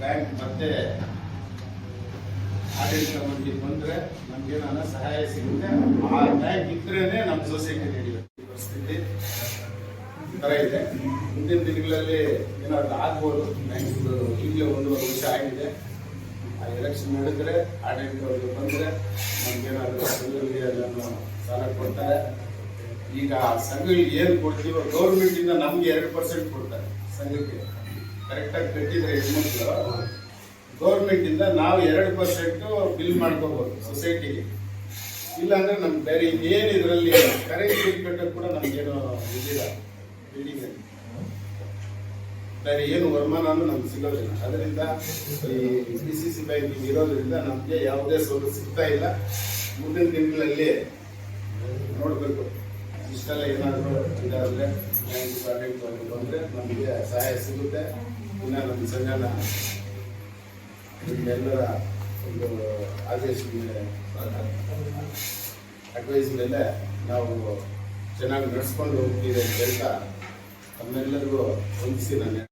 Bank ಮತ್ತೆ ಆಡಳಿತ ಮಂಡಳಿ ಬಂದ್ರೆ ನಮ್ಗೇನಾನ ಸಹಾಯ ಸಿಗುತ್ತೆ. ಆ ಬ್ಯಾಂಕ್ ಇದ್ರೇನೆ ನಮ್ಮ ಸೊಸೈಟಿ ನಡೆಯುತ್ತೆ. ಪರಿಸ್ಥಿತಿ ಇದೆ. ಮುಂದಿನ ದಿನಗಳಲ್ಲಿ ಏನಾದ್ರು ಆಗ್ಬೋದು. ಬ್ಯಾಂಕ್ ಈಗಲೇ ಒಂದೂವರೆ ವರ್ಷ ಆಗಿದೆ. ಆ ಎಲೆಕ್ಷನ್ ನಡೆದ್ರೆ ಆಡಳಿತವ್ರಿಗೆ ಬಂದ್ರೆ ನಮ್ಗೇನಾದ್ರು ಸಾಲ ಕೊಡ್ತಾರೆ. ಈಗ ಸಂಘಗಳಿಗೆ ಏನು ಕೊಡ್ತೀವೋ ಗೌರ್ಮೆಂಟಿಂದ ನಮ್ಗೆ ಎರಡು ಪರ್ಸೆಂಟ್ ಕೊಡ್ತಾರೆ ಸಂಘಕ್ಕೆ. ಕರೆಕ್ಟಾಗಿ ಕಟ್ಟಿದ್ರೆ ಹೆಣ್ಮಕ್ಳು ಗೌರ್ಮೆಂಟಿಂದ ನಾವು ಎರಡು ಪರ್ಸೆಂಟು ಬಿಲ್ ಮಾಡ್ಕೋಬೋದು ಸೊಸೈಟಿಗೆ ಇಲ್ಲಾಂದ್ರೆ ನಮ್ಗೆ ಬೇರೆ ಏನು ಇದರಲ್ಲಿ ಕರೆಂಟ್ ಬಿಲ್ ಕಟ್ಟೋದು ಕೂಡ ನಮಗೇನು ಇದಿಲ್ಲ ಬಿಲ್ಡಿಂಗ್ ಬೇರೆ ಏನು ವರಮಾನನೂ ನಮ್ಗೆ ಸಿಗೋದಿಲ್ಲ. ಅದರಿಂದ ಈ ಬಿ ಸಿ ಸಿ ಬ್ಯಾಂಕಿಂಗ್ ಇರೋದ್ರಿಂದ ನಮಗೆ ಯಾವುದೇ ಸೌಲಭ್ಯ ಸಿಗ್ತಾ ಇಲ್ಲ. ಮುಂದಿನ ದಿನಗಳಲ್ಲಿ ನೋಡಬೇಕು. ಇಷ್ಟೆಲ್ಲ ಏನಾದರೂ ಇದಾದರೆ ಬ್ಯಾಂಕ್ ಆಡಳಿತ ಬಂದರೆ ನಮಗೆ ಸಹಾಯ ಸಿಗುತ್ತೆ. ಇನ್ನು ನಮ್ಮ ಸಂಘನ ನಿಮ್ಮೆಲ್ಲರ ಒಂದು ಆದೇಶ ಮೇಲೆ ಅಡ್ವೈಸ್ ಮೇಲೆ ನಾವು ಚೆನ್ನಾಗಿ ನಡೆಸ್ಕೊಂಡು ಹೋಗ್ತೀವಿ ಅಂತ ಹೇಳ್ತಾ ತಮ್ಮೆಲ್ಲರಿಗೂ ಹೊಂದಿಸಿ ನಾನು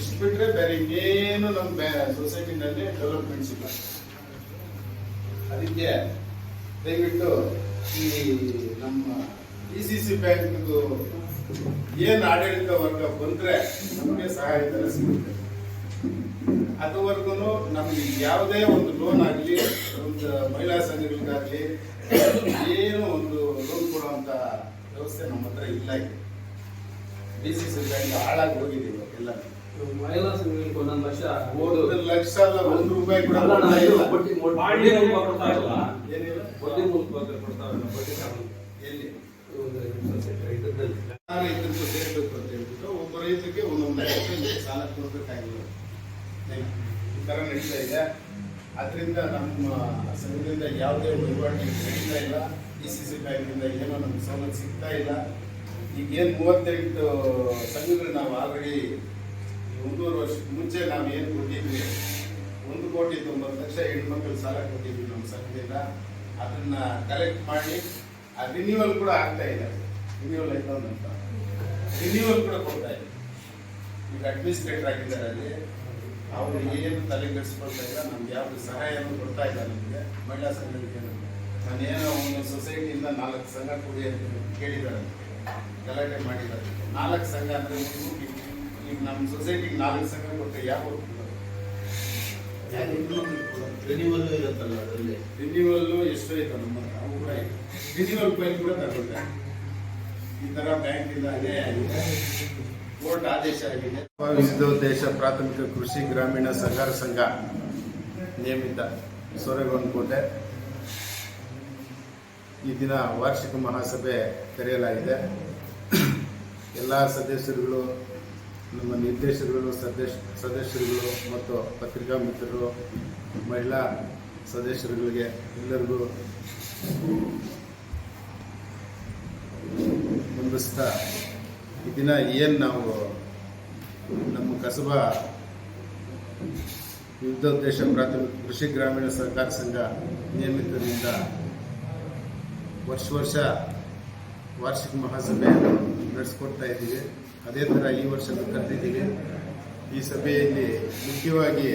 ಇಷ್ಟು ಬಿಟ್ಟರೆ ಬೇರೆ ಇನ್ನೇನು ನಮ್ಮ ಸೊಸೈಟಿನಲ್ಲಿ ಡೆವಲಪ್ಮೆಂಟ್ಸ್ ಇಲ್ಲ. ಅದಕ್ಕೆ ದಯವಿಟ್ಟು ಈ ನಮ್ಮ ಡಿ ಸಿ ಸಿ ಬ್ಯಾಂಕ್ದು ಏನು ಆಡಳಿತ ವರ್ಗ ಬಂದ್ರೆ ನಮಗೆ ಸಹಾಯ ಸಿಗುತ್ತೆ. ಅದುವರೆಗೂ ನಮಗೆ ಯಾವುದೇ ಒಂದು ಲೋನ್ ಆಗಲಿ, ಒಂದು ಮಹಿಳಾ ಸಂಘಗಳಿಗಾಗಲಿ, ಏನು ಒಂದು ಲೋನ್ ಕೊಡುವಂಥ ವ್ಯವಸ್ಥೆ ನಮ್ಮ ಹತ್ರ ಇಲ್ಲ ಇದೆ ಡಿ ಸಿ ಸಿ ಬ್ಯಾಂಕ್ ಹಾಳಾಗಿ ಹೋಗಿದೆ ಎಲ್ಲ ಮಹಿಳಾ ಸಂಘಗಳಿಗೆ ಒಂದೊಂದು ಲಕ್ಷ ಒಂದು ಲಕ್ಷ ಒಂದು ರೂಪಾಯಿ ಕೂಡ ಕೊಡ್ತಾ ಇಲ್ಲ. ಬಡ್ಡಿ ಬಡ್ಡಿ ಮೂಲಕ ಕೊಡ್ತಾ ಇಲ್ಲ. ಏನಿಲ್ಲ ಬಡ್ಡಿ ಮೂಲಕ ಕೊಡ್ತಾ ಇಲ್ಲ ಬಡ್ಡಿ ಕಾರಣ ಎಲ್ಲಿ? ಇದನ್ನು ಸೇರ್ಬೇಕು ಅಂತ ಹೇಳ್ಬಿಟ್ಟು ಒಬ್ಬ ರೈತಕ್ಕೆ ಒಂದೊಂದು ಲಕ್ಷ ಸಾಲ ಕೊಡ್ಬೇಕಾಗಿಲ್ಲ ಈ ಥರ ನಡೀತಾ ಇದೆ. ಅದರಿಂದ ನಮ್ಮ ಸಂಘದಿಂದ ಯಾವುದೇ ವಹಿವಾಟು ನಡೀತಾ ಇಲ್ಲ. ಡಿ ಸಿ ಸಿ ಬ್ಯಾಂಕಿಂದ ಏನೋ ನಮ್ಗೆ ಸವಲತ್ತು ಸಿಗ್ತಾ ಇಲ್ಲ. ಈಗ ಏನು ಮೂವತ್ತೆಂಟು ಸಂಘಗಳು ನಾವು ಆಲ್ರೆಡಿ ಒಂದೂವರೆ ವರ್ಷಕ್ಕೆ ಮುಂಚೆ ನಾವು ಏನು ಕೊಟ್ಟಿದ್ವಿ? ಒಂದು ಕೋಟಿ ತೊಂಬತ್ತು ಲಕ್ಷ ಹೆಣ್ಮಕ್ಳು ಸಾಲ ಕೊಟ್ಟಿದ್ವಿ ನಮ್ಮ ಸಂಘದಿಂದ. ಅದನ್ನ ಕಲೆಕ್ಟ್ ಮಾಡಿ, ಆ ರಿನ್ಯೂವಲ್ ಕೂಡ ಆಗ್ತಾ ಇದೆ. ರಿನ್ಯೂವಲ್ ಅಕೌಂಟ್ ಅಂತ. ರಿನ್ಯೂವಲ್ ಕೂಡ ಕೊಡ್ತಾ ಇದೆ. ಈಗ ಅಡ್ಮಿನಿಸ್ಟ್ರೇಟರ್ ಆಗಿದ್ದಾರೆ ಅಲ್ಲಿ. ಅವರು ಏನು ತಲೆ ಕೆಡಿಸ್ಕೊಳ್ತಾ ಇಲ್ಲ, ನಮ್ಗೆ ಯಾವ್ದು ಸಹಾಯವನ್ನು ಕೊಡ್ತಾ ಇಲ್ಲ ನಮಗೆ. ಮಹಿಳಾ ಸಂಘಕ್ಕೆ ನಾನು ಏನೋ ಒಂದು ಸೊಸೈಟಿಯಿಂದ ನಾಲ್ಕು ಸಂಘ ಕೊಡಿ ಅಂತ ಕೇಳಿದ್ದಾರೆ. ಗಲಾಟೆ ಮಾಡಿದ್ದಾರೆ. ನಾಲ್ಕು ಸಂಘ ಅಂದ್ರೆ ಈಗ ನಮ್ಮ ಸೊಸೈಟಿಗೆ ನಾಲ್ಕು ಸಂಘ ಕೊಟ್ಟರೆ ಯಾವ ರಿನಿವಲ್ ಇರುತ್ತಲ್ಲ ಅದರಲ್ಲಿ. ರಿನ್ಯೂವಲ್ ಎಷ್ಟೋ ಐತೆ ನಮ್ಮ ಹತ್ರ? ಅವು ಕೂಡ ರಿನ್ಯೂವಲ್ ಫೈಲ್ ಕೂಡ ತಗೊಂಡೆ. ಈ ಥರ ಬ್ಯಾಂಕಿಂದ ಅದೇ ಆಗಿದೆ. ಕೋರ್ಟ್ ಆದೇಶ ಆಗಿದೆ. ದೇಶ ಪ್ರಾಥಮಿಕ ಕೃಷಿ ಗ್ರಾಮೀಣ ಸಹಕಾರ ಸಂಘ ನೇಮಿತ ಸೊರೆಗೊಂಡಕೋಟೆ ಈ ದಿನ ವಾರ್ಷಿಕ ಮಹಾಸಭೆ ಕರೆಯಲಾಗಿದೆ ಎಲ್ಲ ಸದಸ್ಯರುಗಳು ನಮ್ಮ ನಿರ್ದೇಶಕರು ಸದಸ್ಯ, ಸದಸ್ಯರುಗಳು ಮತ್ತು ಪತ್ರಿಕಾ ಮಿತ್ರರು, ಮಹಿಳಾ ಸದಸ್ಯರುಗಳಿಗೆ ಎಲ್ಲರಿಗೂ ಮುಂದಿಸ್ತಾ ಈ ದಿನ ಏನು ನಾವು ನಮ್ಮ ಕಸಬಾ ಯುದ್ಧೋದ್ದೇಶ ಪ್ರಾಥಮಿಕ ಕೃಷಿ ಗ್ರಾಮೀಣ ಸಹಕಾರ ಸಂಘ ನಿಯಮಿತದಿಂದ ವರ್ಷ ವರ್ಷ ವಾರ್ಷಿಕ ಮಹಾಸಭೆ ನಡೆಸ್ಕೊಡ್ತಾ ಇದ್ದೀವಿ. ಅದೇ ಥರ ಈ ವರ್ಷದ ಕರೆದಿದ್ದೀವಿ. ಈ ಸಭೆಯಲ್ಲಿ ಮುಖ್ಯವಾಗಿ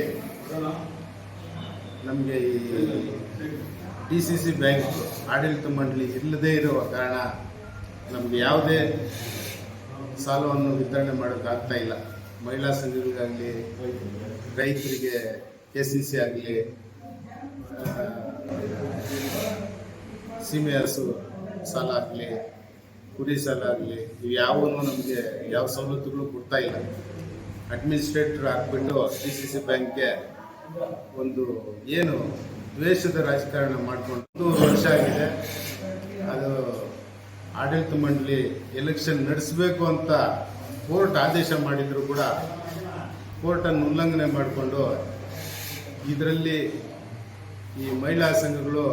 ನಮಗೆ ಈ ಡಿ ಸಿ ಸಿ ಬ್ಯಾಂಕ್ ಆಡಳಿತ ಮಂಡಳಿ ಇಲ್ಲದೇ ಇರುವ ಕಾರಣ ನಮಗೆ ಯಾವುದೇ ಸಾಲವನ್ನು ವಿತರಣೆ ಮಾಡೋಕ್ಕಾಗ್ತಾ ಇಲ್ಲ. ಮಹಿಳಾ ಸಂಘಗಳಿಗಾಗಲಿ, ರೈತರಿಗೆ ಕೆ ಸಿ ಸಿ ಆಗಲಿ ಸೀಮೆ ಹಸು ಸಾಲ ಆಗಲಿ ಕುರಿ ಸಾಲ ಆಗಲಿ ಇವು ಯಾವೂ ನಮಗೆ ಯಾವ ಸವಲತ್ತುಗಳು ಕೊಡ್ತಾ ಇಲ್ಲ. ಅಡ್ಮಿನಿಸ್ಟ್ರೇಟರ್ ಹಾಕ್ಬಿಟ್ಟು ಡಿ ಸಿ ಸಿ ಬ್ಯಾಂಕ್ಗೆ ಒಂದು ಏನು ದ್ವೇಷದ ರಾಜಕಾರಣ ಮಾಡಿಕೊಂಡು ವರ್ಷ ಆಗಿದೆ. ಅದು ಆಡಳಿತ ಮಂಡಳಿ ಎಲೆಕ್ಷನ್ ನಡೆಸಬೇಕು ಅಂತ ಕೋರ್ಟ್ ಆದೇಶ ಮಾಡಿದರೂ ಕೂಡ ಕೋರ್ಟನ್ನು ಉಲ್ಲಂಘನೆ ಮಾಡಿಕೊಂಡು ಇದರಲ್ಲಿ ಈ ಮಹಿಳಾ ಸಂಘಗಳು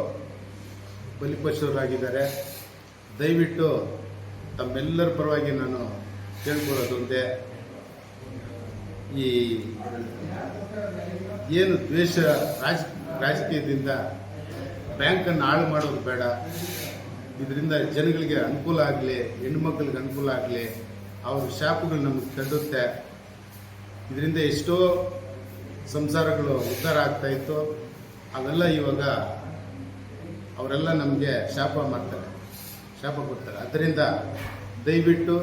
ಬಲಿಪಶುರಾಗಿದ್ದಾರೆ. ದಯವಿಟ್ಟು ತಮ್ಮೆಲ್ಲರ ಪರವಾಗಿ ನಾನು ಕೇಳ್ಕೊಳ್ಳೋದು ಈ ಏನು ದ್ವೇಷ ರಾಜ, ರಾಜಕೀಯದಿಂದ ಬ್ಯಾಂಕನ್ನು ಹಾಳು ಮಾಡೋದು ಬೇಡ. ಇದರಿಂದ ಜನಗಳಿಗೆ ಅನುಕೂಲ ಆಗಲಿ ಹೆಣ್ಮಕ್ಳಿಗೆ ಅನುಕೂಲ ಆಗಲಿ, ಅವ್ರ ಶಾಪಗಳು ನಮಗೆ ಕೆಡುತ್ತೆ. ಇದರಿಂದ ಎಷ್ಟೋ ಸಂಸಾರಗಳು ಉದ್ಧಾರ ಆಗ್ತಾಯಿತ್ತು ಅವೆಲ್ಲ ಇವಾಗ ಅವರೆಲ್ಲ ನಮಗೆ ಶಾಪ ಮಾಡ್ತಾರೆ. ಶಾಪ ಕೊಡ್ತಾರೆ. ಅದರಿಂದ ದಯವಿಟ್ಟು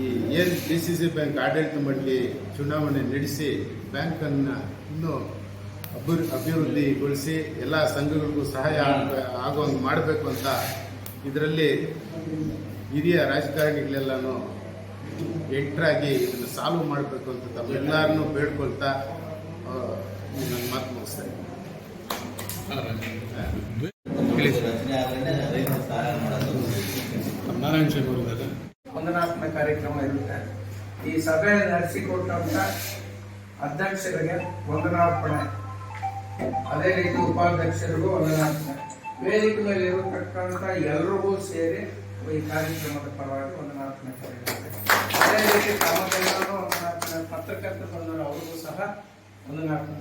ಈ ಏನು ಡಿ ಸಿ ಸಿ ಬ್ಯಾಂಕ್ ಆಡಳಿತ ಮಂಡಳಿ ಚುನಾವಣೆ ನಡೆಸಿ ಬ್ಯಾಂಕನ್ನು ಇನ್ನೂ ಅಭಿವೃ ಅಭಿವೃದ್ಧಿಗೊಳಿಸಿ ಎಲ್ಲ ಸಂಘಗಳಿಗೂ ಸಹಾಯ ಆಗುವಂಗೆ ಮಾಡಬೇಕು ಅಂತ ಇದರಲ್ಲಿ ಹಿರಿಯ ರಾಜಕಾರಣಿಗಳೆಲ್ಲನೂ ಎಂಟ್ರಾಗಿ ಇದನ್ನು ಸಾಲ್ವ್ ಮಾಡಬೇಕು ಅಂತ ತಮ್ಮೆಲ್ಲರನ್ನೂ ಬೇಡ್ಕೊಳ್ತಾ ನನ್ನ ಮಾತು ಮುಗಿಸ್ತಾ ಇದ್ದೀನಿ. ರಚನೆ ಆದ್ರೆ ರೈತ ಸಹಾಯ ಮಾಡೋದು ನಾರಾಯಣ ವಂದನಾತ್ಮಕ ಕಾರ್ಯಕ್ರಮ ಇರುತ್ತೆ. ಈ ಸಭೆ ನಡೆಸಿಕೊಟ್ಟಂತ ಅಧ್ಯಕ್ಷರಿಗೆ ವಂದನಾರ್ಪಣೆ. ಅದೇ ರೀತಿ ಉಪಾಧ್ಯಕ್ಷರಿಗೂ ವಂದನಾರ್ಪಣೆ. ವೇದಿಕೆ ಮೇಲೆ ಇರತಕ್ಕಂಥ ಎಲ್ರಿಗೂ ಸೇರಿ ಈ ಕಾರ್ಯಕ್ರಮದ ಪರವಾಗಿ ವಂದನಾರ್ಪಣೆ ಅದೇ ರೀತಿ ತಮಗೆಲ್ಲರೂ ವಂದನಾರ್ಪಣೆ ಪತ್ರಕರ್ತ ಬಂದರು ಅವ್ರಿಗೂ ಸಹ ವಂದನಾರ್ಪಣೆ.